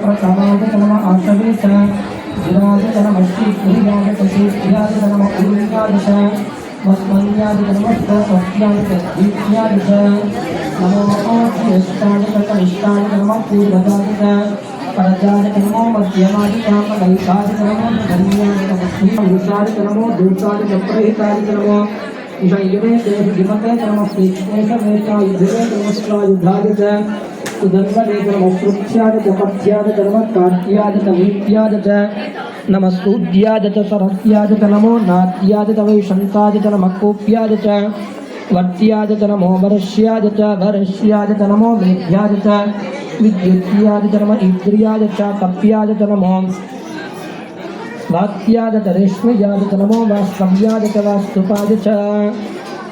ప్రకామాయ నమ ఆశ్రమే చ జిరాజ నమ శ్రీ ప్రియాజ కసి ప్రియాజ నమ ఉల్యాజ మస్మన్యాజ నమ స్వస్యాజ దీప్యాజ నమో శ్రేష్టాజ కనిష్టాజ నమ పూర్వజాజ పరజాజ నమో మధ్యమాజ నైషాజ నమో ధన్యాజ నమ శ్రీయుషాజ నమో దూషాజ ప్రహితాజ నమో ఇషయమే దేహ దిమతే నమ శ్రీకృష్ణ వేషాయుధే నమస్కాయుధాజ సుధన్వనేతరమశ్రుత్యాద చ పథ్యాద చ నమ కార్త్యాద చ వీత్యాద చ నమ సూద్యాద చ సరస్యాద చ నమో నాద్యాద చ వైశంతాద చ నమ కోప్యాద చ వర్త్యాద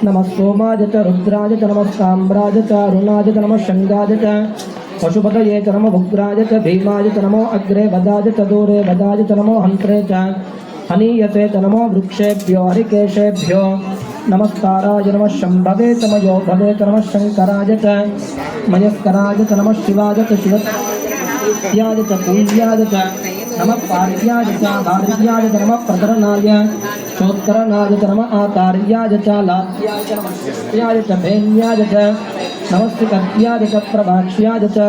చ నమో వరస్యాద చ వరస్యాద చ నమో మేఘ్యాద చ విద్యుత్యాద చ నమ ఇంద్రియాద చ కప్యాద చ నమో వాక్యాద చ రేష్మయాద చ నమో వాస్తవ్యాద చ వాస్తుపాద చ నమ సోమాయ చ రుద్రాయ చ నమ సామ్రాజ చ అరుణాయ చ నమ శంగాయ చ పశుపతయే చ నమ ఉగ్రాయ చ భీమాయ చ నమో అగ్రే వదాయ చ దూరే వదాయ చ నమో హంత్రే చ హనీయతే చ నమో వృక్షేభ్యో హరికేశేభ్యో నమస్కారాయ నమ శంభవే చ మయో భవే చ నమ శంకరాయ చ మయస్కరాయ చ నమ శివాయ చ శివ याद च पूज्याद च नमः पार्याद च दार्याद च नमः प्रकरणाय चोत्तरणाय च नमः आकार्याय च लाभ्याय च नमः शिष्याय च भेन्याय च नमस्कृत्याय च प्रभाक्ष्याय च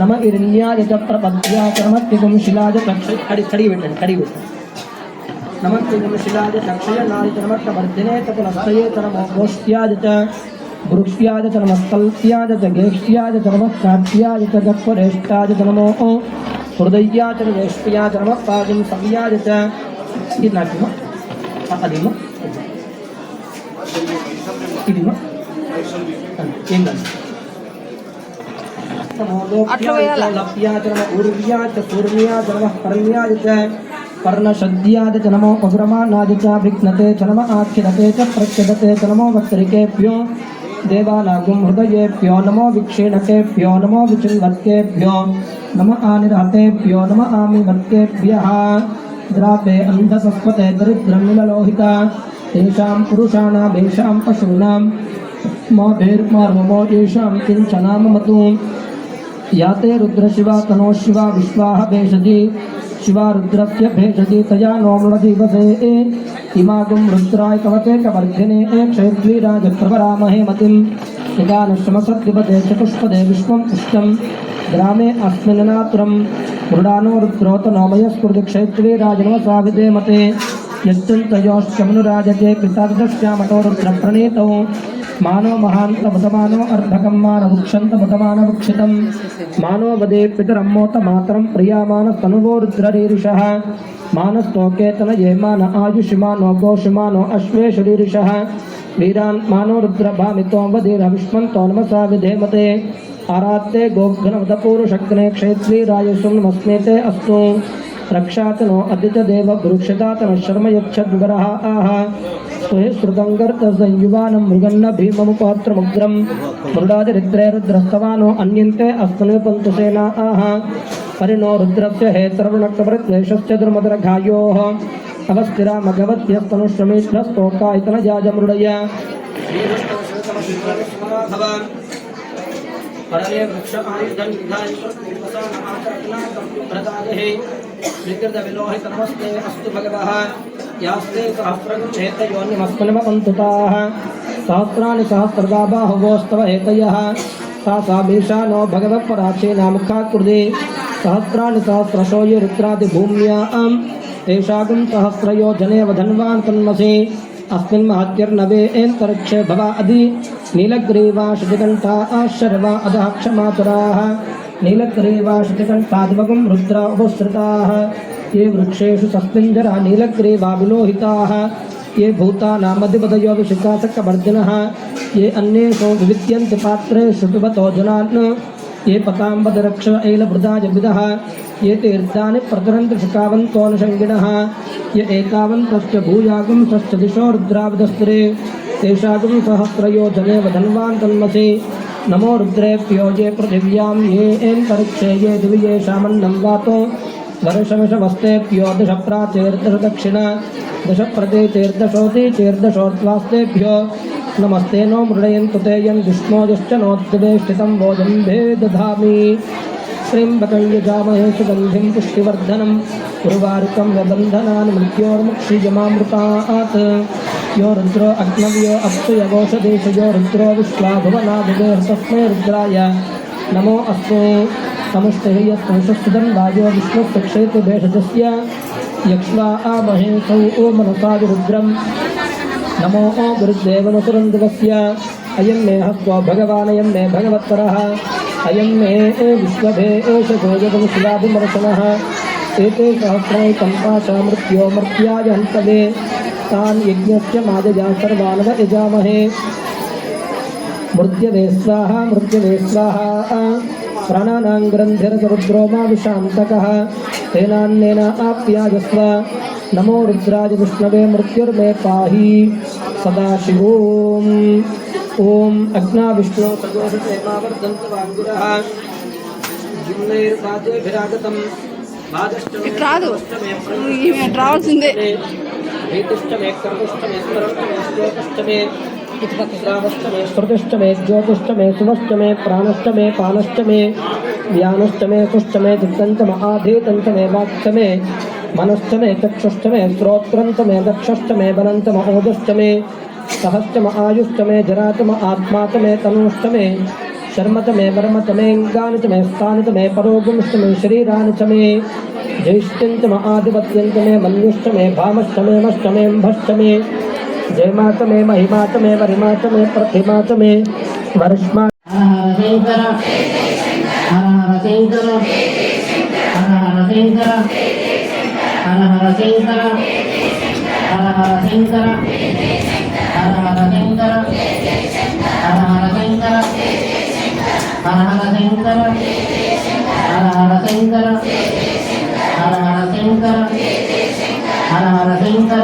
नम इरण्याय च प्रपद्याय च नमः त्रिगुंशिलाय च खड़ी खड़ी बैठन खड़ी बैठन नमः त्रिगुंशिलाय च क्षयनाय च नमः वर्धिने च पुनस्तये च नमः गोष्ठ्याय च वृक्ष्याय च नमस्तल्प्याय च गेष्ट्याय च नमः काट्याय च गत्वरेष्ठाय च नमो హృదయాచన వేష్పయాచన పాదం సంయాజత ఇది నాకేమో అదేమో ఇదేమో. ఏం కాదు పర్ణశ్యాద జనమో ఉగ్రమానాది చ విఘ్నతే జనమ ఆఖ్యతే చ ప్రఖ్యతే జనమో వక్తరికేభ్యో. देवानागुम हृदय प्यो नमो विक्षेणकेभ्यो नमो विचुङ्गत्येभ्यो नम आनिराते प्यो नम आमिमत्येभ्यः द्रापे अन्धसस्पते दरिद्रं निललोहिता तेषां पुरुषाणामेषां पशूनां माभिर्मर्मो येषां मतु याते रुद्रशिवा, तनोशिवा, विश्वाः भेषजी। शिवारुद्रस्य भेषजे तया नो मृणदिवसे ए। इमागुं रुद्राय कवचे कवर्धिने ए। क्षयद्वीराजप्रवरामहे मतिं यदानुश्रमसद्दिवते चतुष्पदे विश्वं पुष्टं ग्रामे अस्मिन्नात्रं मृडानो रुद्रोत नोमयस्फुर्दिक्षयत्वे राजनवसाभिदे मते यत्यन्तयोश्चमनुराजते कृतादृश्यामटो रुद्रप्रणीतौ। मानो महांत वतमानो अर्धकम मान वृक्षंत मतमान वृक्षितम। मानो वदे पितरमोत मातरम प्रियामान तनुवो रुद्ररीरिषः। मानस्तोकेतन ये मान आयुषिमानो गोषिमानो अश्वेशरीरिषः वीरान् मानो रुद्र भामितो वदे विष्मन्तो नमसा विधेमते। आराते आरात्ते गोघ्नमतपूरुषग्ने क्षेत्री राजसुं नमस्मेते अस्तु। रक्षातनो अदितदेव भुरुक्षतातनः शर्म यक्षद्वरः आह। स्वहे श्रुतङ्गर्तसंयुवानं मृगन्न भीममुपात्रमुग्रं। मृडादिरिद्रे रुद्रस्तवानो अन्यन्ते अस्मनुपन्तु सेना आह। परिणो रुद्रस्य हेतर्वणक्तप्रद्वेषस्य दुर्मदरघायोः। अवस्थिरा मघवत्यस्तनुश्रमेष्ठस्तोकायतनजाजमृडय परमे वृक्ष विधाय विकृत विलोहित नमस्ते अस्तु भगवः। यास्ते सहस्रगुच्छेतयोन्यमस्मन्वन्तुताः सहस्राणि सहस्रदा बाहुवोस्तव हेतयः सा सा भीषा नो भगवत्पराचे नामुखाकृते सहस्राणि सहस्रशो ये रुद्रादिभूम्याम् तेषागुं सहस्रयो जनेव धन्वान् तन्मसि अस्मिन् महत्यर्नवे एन्तरिक्षे भवा अधि नीलग्रीवा शतिकण्ठा आशर्वा अधः क्षमातुराः नीलग्रीवा शतिकण्ठाद्वगुं रुद्रा उपसृताः ये वृक्षेषु सस्मिञ्जरा नीलग्रीवा विलोहिताः ये भूतानामधिपतयो विशिखासकवर्जिनः ये अन्येषु विविद्यन्ति पात्रेषु पिबतो जनान्, ये पताम्बदरक्ष ऐलभृदाजविदः ये तीर्थानि प्रतरन्ति शिखावन्तोऽनुषङ्गिणः य एतावन्तश्च भूयागुंसश्च दिशो रुद्रावदस्त्रे, तेषागुं सहस्रयो जनेव धन्वान् तन्मसि। नमो रुद्रेभ्यो ये पृथिव्यां, ये एन्तरिक्षे, ये दिवि येषामन्नं वातो। वर्षमिषमस्ते प्यो दशप्रा चेर्दशदक्षिणा दशप्रति चेर्दशोति नमस्ते नो मृणयन्तु ते यन् विष्णोजश्च नोद्गदेष्टितं भोजम्भे दधामि श्रीं बकल्यजामहे सुगन्धिं पुष्टिवर्धनं, गुरुवारुकं मृत्योर्मुक्षिजमामृतात् यो रुद्रो अग्नव्यो यगोषदेशयो रुद्रो विश्वा रुद्राय। नमो अस्तु। नमस्ते यत्पुरुषस्थितं वायो विष्णुस्य क्षेत्रभेषजस्य यक्ष्वा आमहेसौ ओ मनसादिरुद्रम् नमो गुरुदेवनसुरन्दुवस्य अयं मे हस्त्वा भगवानयं मे भगवत्परः। अयं मे विश्वभे एष गोजगं एते मृत्यो मर्त्याय हन्तवे तान् यज्ञस्य सर्वानव यजामहे। మృత్యదే స్వాహ మృత్యదే స్వాహ ప్రాణానాం గ్రంథిరసరుద్రో మా విశాంతక తేనాన్నేన ఆప్యాయస్వ నమో రుద్రాజ విష్ణవే మృత్యుర్మే పాహి సదాశివోం ఓం అగ్నా విష్ణు రాదు రావాల్సిందే श्रुतिश्च मे ज्योतिश्च मे सुनश्च मे प्राणश्च मे पानश्च मे व्यानश्च मे कुश्च मे दिग्दन्त महाधीतन्त मे वाक्ष मे मनश्च मे चक्षुश्च मे श्रोत्रन्त मे दक्षश्च मे बलन्त महोदश्च मे सहश्च म आयुश्च मे जरातम आत्मात मे तनुश्च मे शर्मत मे वर्मत मे अङ्गानि च मे स्थानित मे परोगुंश्च मे शरीराणि च मे ज्येष्ठ्यन्त म आधिपत्यन्त मे मन्युश्च मे भामश्च मे मश्च मेऽम्भश्च मे శంకర హర హర శంకర హర హర శంకర హర హర శంకర హర హర శంకర హర హర శంకర హర హర శంకర హర హర శంకర హర హర శంకర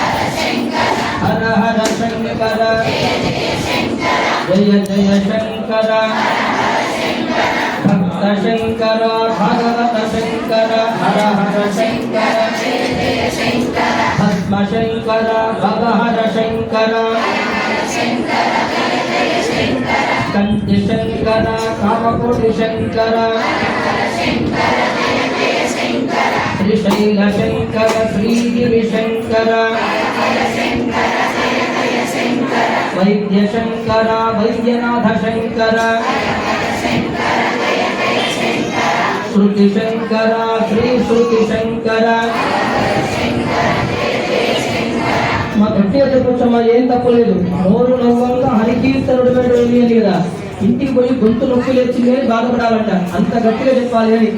हर हर शंकर। जय जय शंकर। भक्त शंकर, भगवत शंकर, हर हर शंकर। भस्म शंकर भव हर शंकर। कंति शंकर। శంకర కామకోటి శంకర శ్రీశైల శంకర శ్రీగిరి శంకర వైద్య శంకర వైద్యనాథ శంకర శృతి శంకర శ్రీ శృతి శంకర మా గట్టిగా చెప్పొచ్చమ్మా ఏం తప్పలేదు నోరు నవ్వంగా హరికీర్తనుడు వెళ్ళి కదా ఇంటికి పోయి గొంతు నొప్పి లేచింది అని బాధపడాలంట. అంత గట్టిగా చెప్పాలి అని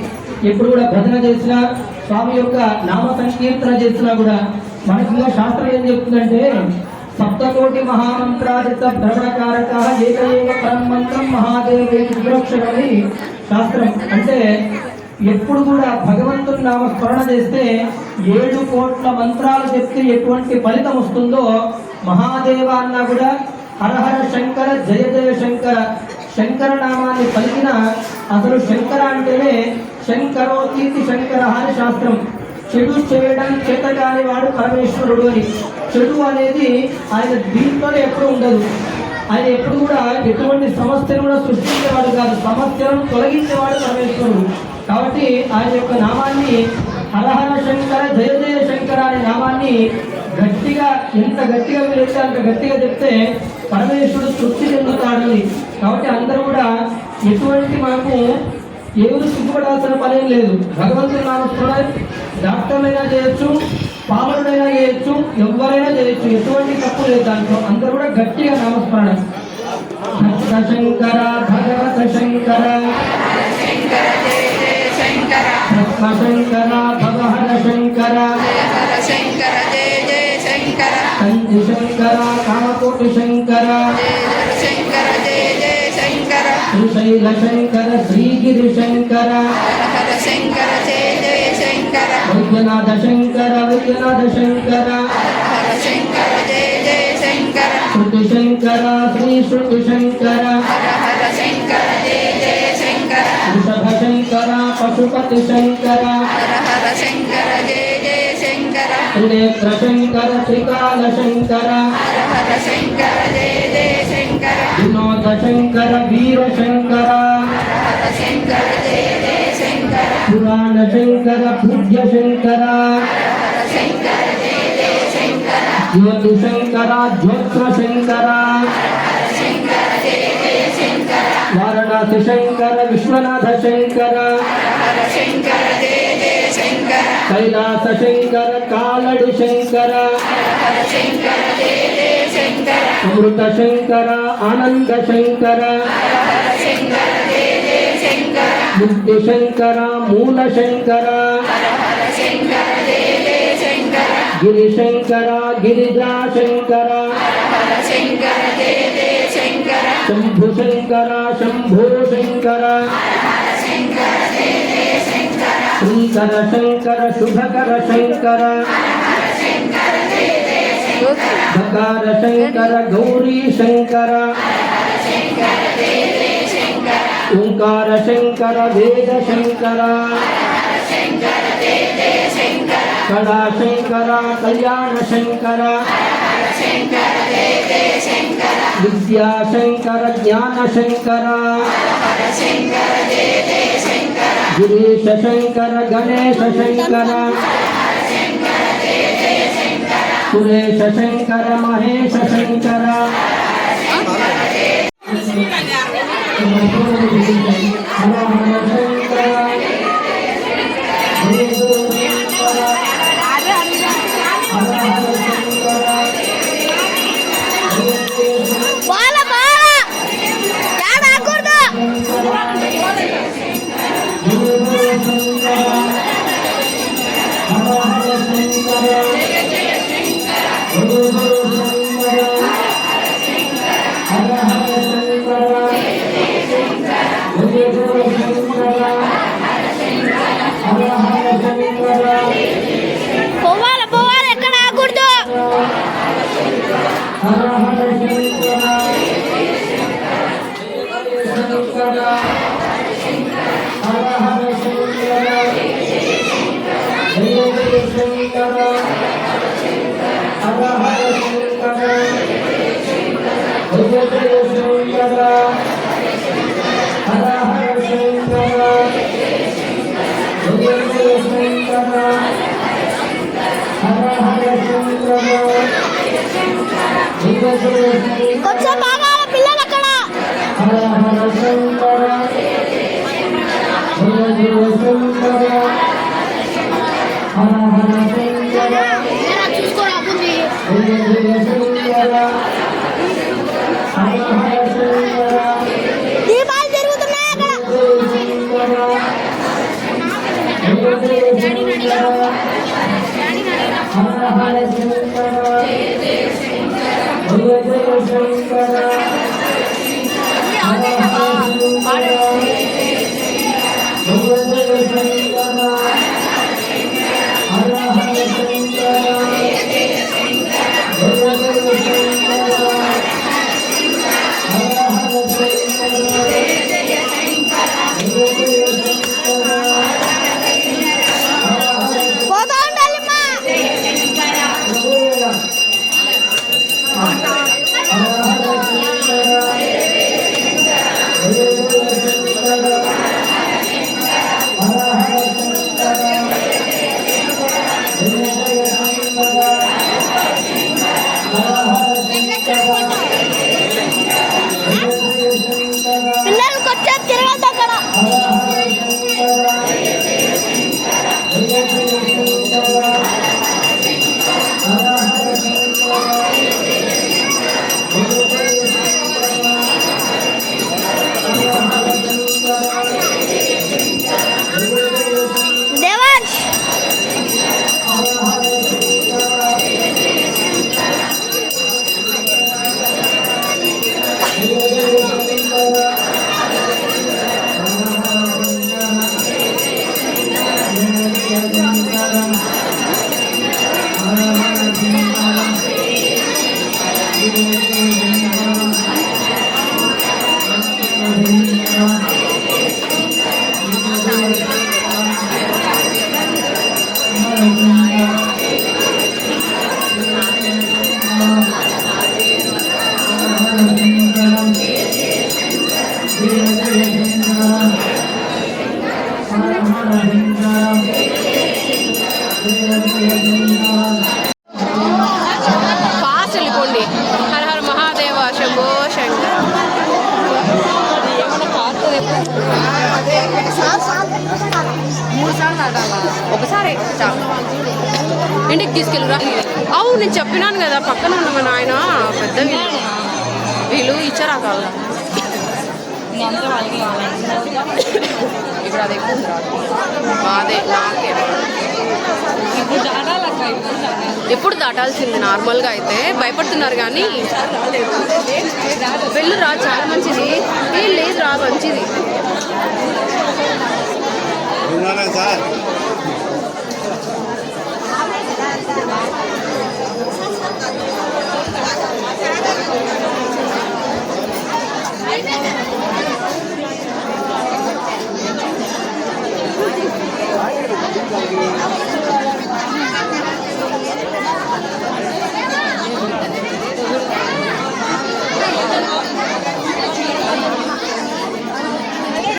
ఎప్పుడు కూడా భజన చేసినా స్వామి యొక్క నామ సంకీర్తన చేసినా కూడా మనకి శాస్త్రం ఏం చెప్తుందంటే సప్తకోటి మహామంత్రాజిత భ్రమణకారక ఏకైక పరమంత్రం మహాదేవి విద్రోక్షణం శాస్త్రం. అంటే ఎప్పుడు కూడా భగవంతుని నామ స్మరణ చేస్తే ఏడు కోట్ల మంత్రాలు చెప్తే ఎటువంటి ఫలితం వస్తుందో మహాదేవ అన్నా కూడా హరహర శంకర జయ జయ శంకర శంకర నామాన్ని పలికిన అసలు శంకర అంటేనే శంకరోతీతి శంకర అని శాస్త్రం చెడు చేయడం చేత కాని వాడు పరమేశ్వరుడు అని. చెడు అనేది ఆయన దీంట్లోనే ఎప్పుడు ఉండదు. ఆయన ఎప్పుడు కూడా ఎటువంటి సమస్యను కూడా సృష్టించేవాడు కాదు. సమస్యలను తొలగించేవాడు పరమేశ్వరుడు. కాబట్టి ఆయన యొక్క నామాన్ని హరహర శంకర జయ జయ శంకర అనే నామాన్ని గట్టిగా ఎంత గట్టిగా వీలైతే అంత గట్టిగా చెప్తే పరమేశ్వరుడు తృప్తి చెందుతాడని. కాబట్టి అందరూ కూడా ఎటువంటి మనకు ఎవరు సిగ్గుపడాల్సిన పనేం లేదు. భగవంతుని నామస్మరణ డాక్టర్లైనా చేయొచ్చు పామరుడైనా చేయొచ్చు ఎవరైనా చేయొచ్చు. ఎటువంటి తప్పు లేదు దాంట్లో. అందరూ కూడా గట్టిగా నామస్మరణ. శంకర భగవత శంకర శంకర శంకర జయ జయ శంకర. కామకోటి శంకర शैलशङ्कर श्रीगिरिशङ्कर शङ्कर जय शङ्कर विघ्नाथ शङ्कर वैद्यनाथ शङ्कर श्रुति जय शङ्कर श्री श्रुति शङ्कर जय जय शङ्कर शंकर पशुपतिशङ्कर शङ्कर जय जय शङ्कर त्रिनेत्रशङ्कर त्रिकालशङ्कर शङ्कर जय जय विनोद शंकर, वीर शंकर। पुराण शंकर, पूज्य शंकर। ज्योति शंकर ज्योत्र शंकर। वाराणसी शंकर, विश्वनाथ शंकर। కైలాస శంకర. కాలడు శంకర అమృత శంకర ఆనంద శంకర హర శంకర ముక్తి శంకర మూల శంకర హర గిరి శంకర గిరిజా శంకర హర శంకర శంకర శంభు శంకర శంభో శంకర शंकर शंकर शुभकर शंकर भकार शंकर गौरी शंकर ओंकार शंकर वेद शंकर कड़ा शंकर कल्याण शंकर विद्या शंकर ज्ञान शंकर। गिरीश शंकर गणेश शंकर सुरेश शंकर महेश शंकर शंकर కొంచెం బాగా పిల్లలు అక్కడ. Oh, my God. time. ఒకసారి ఇంటికి తీసుకెళ్ళరా? అవును నేను చెప్పినాను కదా పక్కన ఉండమని ఆయన పెద్ద వీళ్ళు. ఇచ్చారా కాదు? ఇప్పుడు అది ఎక్కువ బాధే నాకే. ఎప్పుడు దాటాల్సింది నార్మల్గా అయితే. భయపడుతున్నారు కానీ వెళ్ళు రా చాలా మంచిది. ఏం లేదు రా మంచిది. ওনারা যায়